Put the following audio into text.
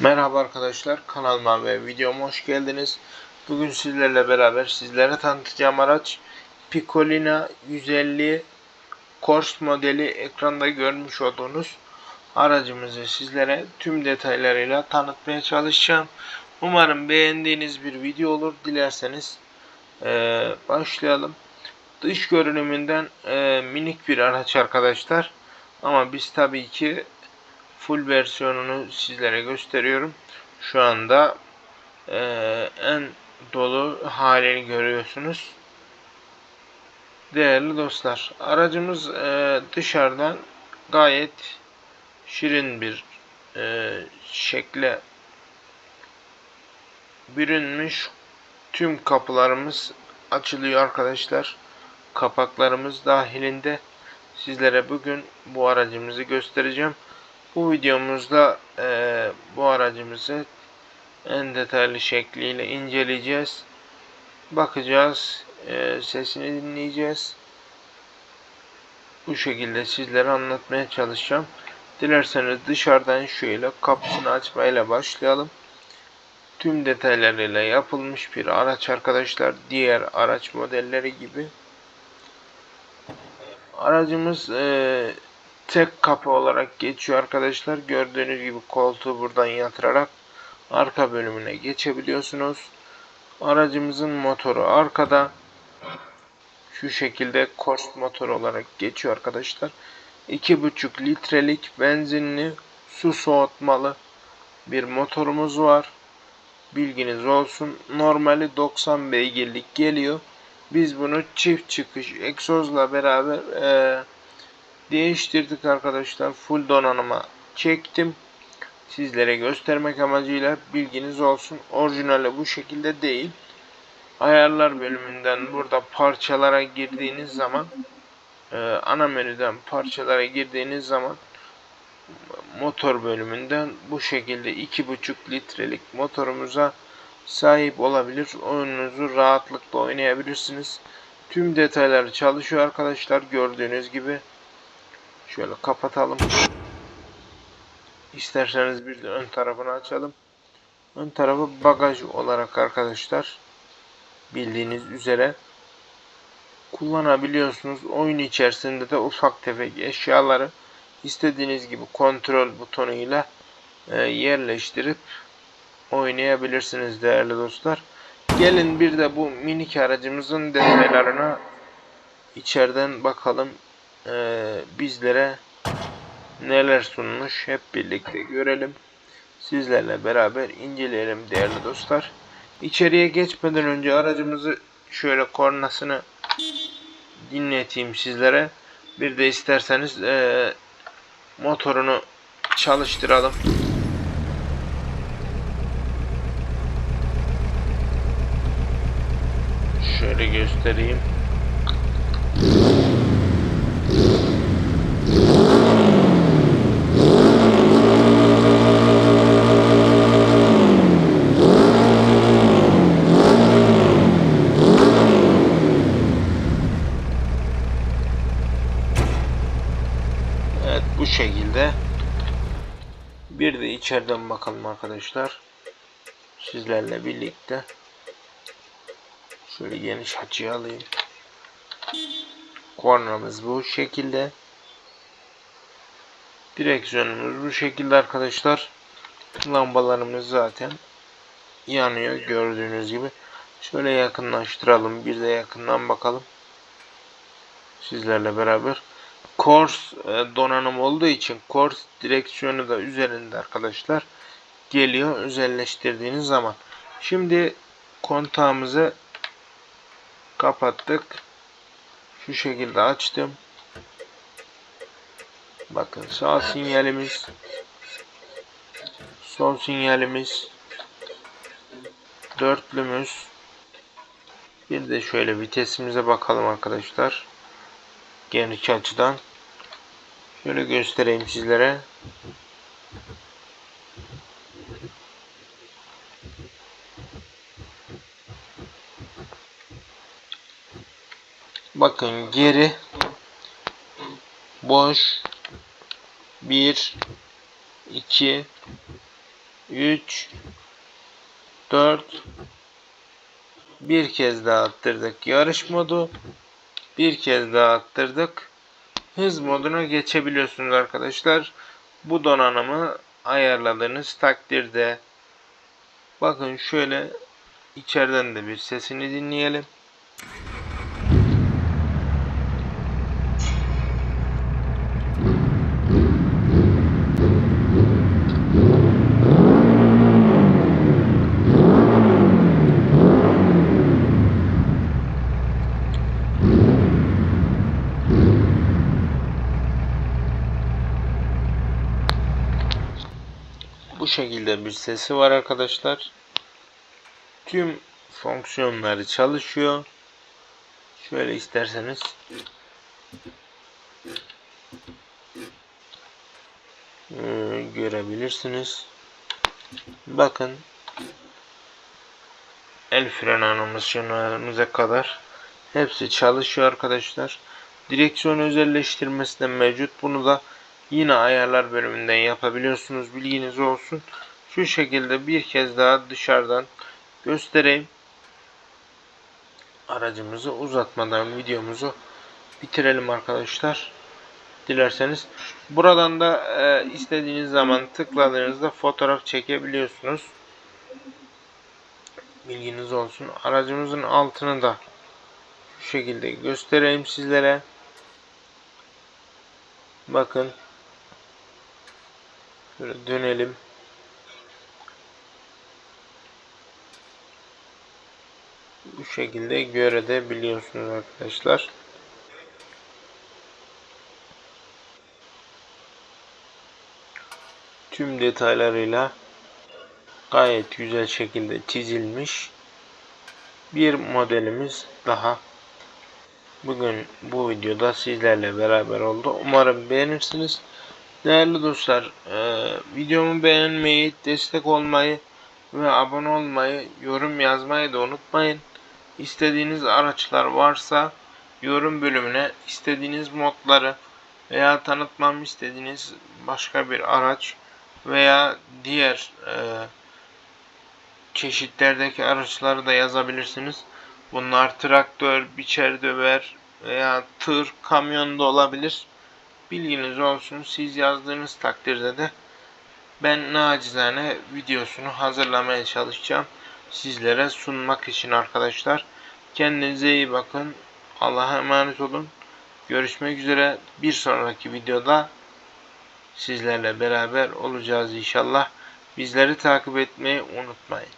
Merhaba arkadaşlar kanalıma ve videoma hoş geldiniz. Bugün sizlerle beraber sizlere tanıtacağım araç Piccolina 150 Corse modeli ekranda görmüş olduğunuz aracımızı sizlere tüm detaylarıyla tanıtmaya çalışacağım. Umarım beğendiğiniz bir video olur. Dilerseniz eee, başlayalım. Dış görünümünden eee, minik bir araç arkadaşlar. Ama biz tabii ki full versiyonunu sizlere gösteriyorum. Şu anda eee, en dolu halini görüyorsunuz. Değerli dostlar, aracımız eee, dışarıdan gayet şirin bir eee, şekle bürünmüş. Tüm kapılarımız açılıyor arkadaşlar. Kapaklarımız dahilinde. Sizlere bugün bu aracımızı göstereceğim. Bu videomuzda eee, bu aracımızı en detaylı şekliyle inceleyeceğiz. Bakacağız. eee, sesini dinleyeceğiz. Bu şekilde sizlere anlatmaya çalışacağım. Dilerseniz dışarıdan şöyle kapısını açmayla başlayalım. Tüm detaylarıyla yapılmış bir araç arkadaşlar. Diğer araç modelleri gibi. Aracımız eee tek kapı olarak geçiyor arkadaşlar. Gördüğünüz gibi koltuğu buradan yatırarak arka bölümüne geçebiliyorsunuz. Aracımızın motoru arkada. Şu şekilde Corse motor olarak geçiyor arkadaşlar. 2,5 litrelik benzinli su soğutmalı bir motorumuz var. Bilginiz olsun. Normali 90 beygirlik geliyor. Biz bunu çift çıkış egzozla beraber eee değiştirdik arkadaşlar. Full donanıma çektim. Sizlere göstermek amacıyla bilginiz olsun. Orijinali bu şekilde değil. Ayarlar bölümünden burada parçalara girdiğiniz zaman e, ana menüden parçalara girdiğiniz zaman motor bölümünden bu şekilde 2,5 litrelik motorumuza sahip olabilir. Oyununuzu rahatlıkla oynayabilirsiniz. Tüm detayları çalışıyor arkadaşlar gördüğünüz gibi. Şöyle kapatalım. İsterseniz bir de ön tarafını açalım. Ön tarafı bagaj olarak arkadaşlar bildiğiniz üzere kullanabiliyorsunuz. Oyun içerisinde de ufak tefek eşyaları istediğiniz gibi kontrol butonuyla e, yerleştirip oynayabilirsiniz değerli dostlar. Gelin bir de bu minik aracımızın detaylarına içeriden bakalım e, bizlere neler sunmuş hep birlikte görelim. Sizlerle beraber inceleyelim değerli dostlar. İçeriye geçmeden önce aracımızı şöyle kornasını dinleteyim sizlere. Bir de isterseniz e, motorunu çalıştıralım. Şöyle göstereyim. Evet bu şekilde. Bir de içeriden bakalım arkadaşlar. Sizlerle birlikte. Şöyle geniş açıya alayım. Kornamız bu şekilde. Direksiyonumuz bu şekilde arkadaşlar. Lambalarımız zaten yanıyor gördüğünüz gibi. Şöyle yakınlaştıralım. Bir de yakından bakalım. Sizlerle beraber. Corse e, donanım olduğu için Corse direksiyonu da üzerinde arkadaşlar geliyor özelleştirdiğiniz zaman. Şimdi kontağımızı kapattık. Şu şekilde açtım. Bakın sağ sinyalimiz sol sinyalimiz dörtlümüz bir de şöyle vitesimize bakalım arkadaşlar geniş açıdan şöyle göstereyim sizlere. Bakın geri boş 1 2 3 4 bir kez daha attırdık yarış modu bir kez daha attırdık. Hız moduna geçebiliyorsunuz arkadaşlar. Bu donanımı ayarladığınız takdirde bakın şöyle içeriden de bir sesini dinleyelim Bu şekilde bir sesi var arkadaşlar. Tüm fonksiyonları çalışıyor. Şöyle isterseniz ee, görebilirsiniz. Bakın el fren animasyonlarımıza kadar hepsi çalışıyor arkadaşlar. Direksiyon özelleştirmesi de mevcut. Bunu da yine ayarlar bölümünden yapabiliyorsunuz. Bilginiz olsun. Şu şekilde bir kez daha dışarıdan göstereyim. Aracımızı uzatmadan videomuzu bitirelim arkadaşlar. Dilerseniz. Buradan da e, istediğiniz zaman tıkladığınızda fotoğraf çekebiliyorsunuz. Bilginiz olsun. Aracımızın altını da şu şekilde göstereyim sizlere. Bakın. Şöyle dönelim. Bu şekilde görebiliyorsunuz arkadaşlar. Tüm detaylarıyla gayet güzel şekilde çizilmiş bir modelimiz daha bugün bu videoda sizlerle beraber oldu. Umarım beğenirsiniz. Değerli dostlar, e, videomu beğenmeyi, destek olmayı ve abone olmayı, yorum yazmayı da unutmayın. İstediğiniz araçlar varsa yorum bölümüne istediğiniz modları veya tanıtmam istediğiniz başka bir araç veya diğer e, çeşitlerdeki araçları da yazabilirsiniz. Bunlar traktör, biçer döver veya tır, kamyon da olabilir. Bilginiz olsun. Siz yazdığınız takdirde de ben nacizane videosunu hazırlamaya çalışacağım. Sizlere sunmak için arkadaşlar. Kendinize iyi bakın. Allah'a emanet olun. Görüşmek üzere. Bir sonraki videoda sizlerle beraber olacağız inşallah. Bizleri takip etmeyi unutmayın.